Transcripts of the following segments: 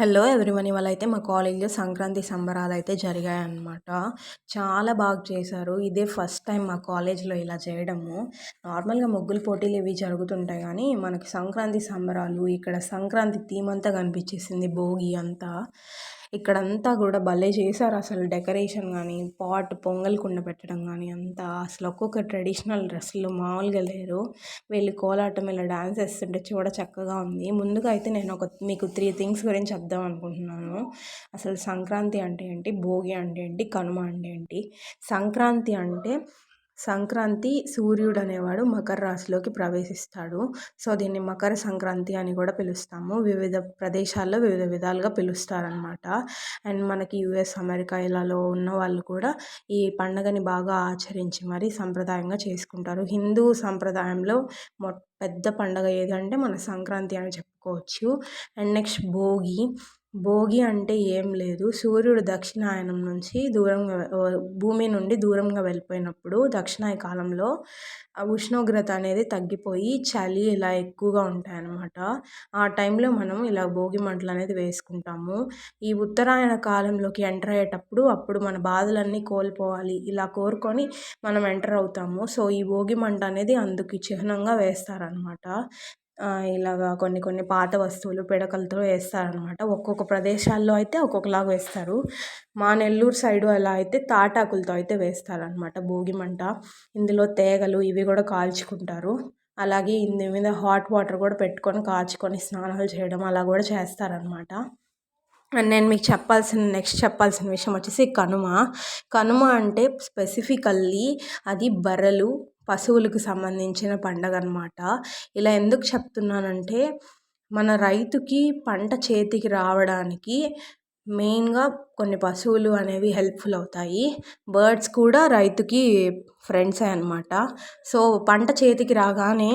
Hello everyone ఇవాళ అయితే మా కాలేజ్లో సంక్రాంతి సంబరాలు అయితే జరిగాయి అన్నమాట చాలా బాగా చేశారు. ఇదే ఫస్ట్ టైం మా కాలేజ్లో ఇలా చేయడము. నార్మల్గా ముగ్గులు పోటీలు ఇవి జరుగుతుంటాయి కానీ మనకి సంక్రాంతి సంబరాలు ఇక్కడ సంక్రాంతి థీమ్ అంతా కనిపించేసింది భోగి అంతా. ఇక్కడంతా కూడా భలే చేశారు అసలు డెకరేషన్ కానీ పాట్ పొంగల్ కుండ పెట్టడం కానీ అంతా. అసలు ఒక్కొక్క ట్రెడిషనల్ డ్రెస్సులు మామూలుగా లేరు. వీళ్ళు కోలాటం ఇలా డ్యాన్స్ వేస్తుంటే చూడ చక్కగా ఉంది. ముందుగా అయితే నేను ఒక మీకు త్రీ థింగ్స్ గురించి చెప్దాం అనుకుంటున్నాను. అసలు సంక్రాంతి అంటే ఏంటి? భోగి అంటే ఏంటి? కనుమ అంటే ఏంటి? సంక్రాంతి అంటే సంక్రాంతి సూర్యుడు అనేవాడు మకర రాశిలోకి ప్రవేశిస్తాడు. సో దీన్ని మకర సంక్రాంతి అని కూడా పిలుస్తాము. వివిధ ప్రదేశాల్లో వివిధ విధాలుగా పిలుస్తారనమాట అండ్ మనకి యుఎస్ అమెరికా ఇలాలో ఉన్న వాళ్ళు కూడా ఈ పండగని బాగా ఆచరించి మరి సంప్రదాయంగా చేసుకుంటారు. హిందూ సంప్రదాయంలో మొ పెద్ద పండగ ఏదంటే మన సంక్రాంతి అని చెప్పుకోవచ్చు. And next Bhogi. భోగి అంటే ఏం లేదు. సూర్యుడు దక్షిణాయనం నుంచి దూరంగా భూమి నుండి దూరంగా వెళ్ళిపోయినప్పుడు దక్షిణాయ కాలంలో ఉష్ణోగ్రత అనేది తగ్గిపోయి చలి ఇలా ఎక్కువగా ఉంటాయన్నమాట. ఆ టైంలో మనం ఇలా భోగి మంటలు అనేది వేసుకుంటాము. ఈ ఉత్తరాయణ కాలంలోకి ఎంటర్ అయ్యేటప్పుడు అప్పుడు మన బాధలన్నీ కోల్పోవాలి. ఇలా కోరుకొని మనం ఎంటర్ అవుతాము. సో ఈ భోగి మంట అనేది అందుకు చిహ్నంగా వేస్తారనమాట ఇలాగా కొన్ని కొన్ని పాత వస్తువులు పిడకలతో వేస్తారనమాట ఒక్కొక్క ప్రదేశాల్లో అయితే ఒక్కొక్కలాగా వేస్తారు. మా నెల్లూరు సైడు అలా అయితే తాటాకులతో అయితే వేస్తారనమాట భోగిమంట ఇందులో తేగలు ఇవి కూడా కాల్చుకుంటారు. అలాగే ఇందు మీద హాట్ వాటర్ కూడా పెట్టుకొని కాచుకొని స్నానాలు చేయడం అలా కూడా చేస్తారనమాట అండ్ నేను మీకు చెప్పాల్సిన నెక్స్ట్ చెప్పాల్సిన విషయం వచ్చేసి కనుమ. కనుమ అంటే స్పెసిఫికల్లీ అది బర్రెలు పశువులకు సంబంధించిన పండగ అనమాట ఇలా ఎందుకు చెప్తున్నానంటే మన రైతుకి పంట చేతికి రావడానికి మెయిన్గా కొన్ని పశువులు అనేవి హెల్ప్ఫుల్ అవుతాయి. బర్డ్స్ కూడా రైతుకి ఫ్రెండ్సే అనమాట సో పంట చేతికి రాగానే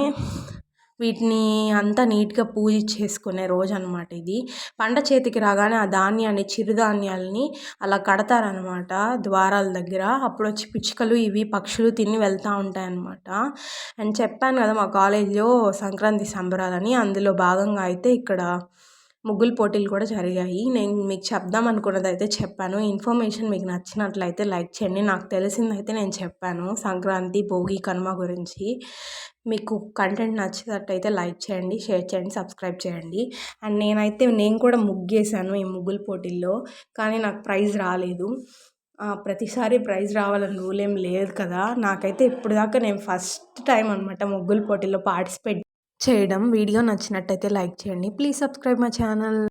వీటిని అంతా నీట్గా పూజ చేసుకునే రోజు అనమాట ఇది. పంట చేతికి రాగానే ఆ ధాన్యాన్ని చిరుధాన్యాలని అలా కడతారనమాట ద్వారాల దగ్గర. అప్పుడు వచ్చి పిచ్చుకలు ఇవి పక్షులు తిని వెళ్తూ ఉంటాయన్నమాట. అండ్ చెప్పాను కదా మా కాలేజీలో సంక్రాంతి సంబరాలని. అందులో భాగంగా అయితే ఇక్కడ ముగ్గులు పోటీలు కూడా జరిగాయి. నేను మీకు చెప్దాం అనుకున్నది అయితే చెప్పాను ఇన్ఫర్మేషన్ మీకు నచ్చినట్లయితే లైక్ చేయండి. నాకు తెలిసిందైతే నేను చెప్పాను. సంక్రాంతి భోగి కనుమ గురించి. మీకు కంటెంట్ నచ్చినట్టయితే లైక్ చేయండి షేర్ చేయండి సబ్స్క్రైబ్ చేయండి. అండ్ నేనైతే నేను కూడా ముగ్గేసాను ఈ ముగ్గుల పోటీల్లో. కానీ నాకు ప్రైజ్ రాలేదు. ప్రతిసారి ప్రైజ్ రావాలని రూల్ ఏం లేదు కదా. నాకైతే ఇప్పుడు దాకా నేను ఫస్ట్ టైం అనమాట ముగ్గుల పోటీల్లో పార్టిసిపేట్ చేయడం వీడియో నచ్చినట్టయితే లైక్ చేయండి. Please subscribe my channel.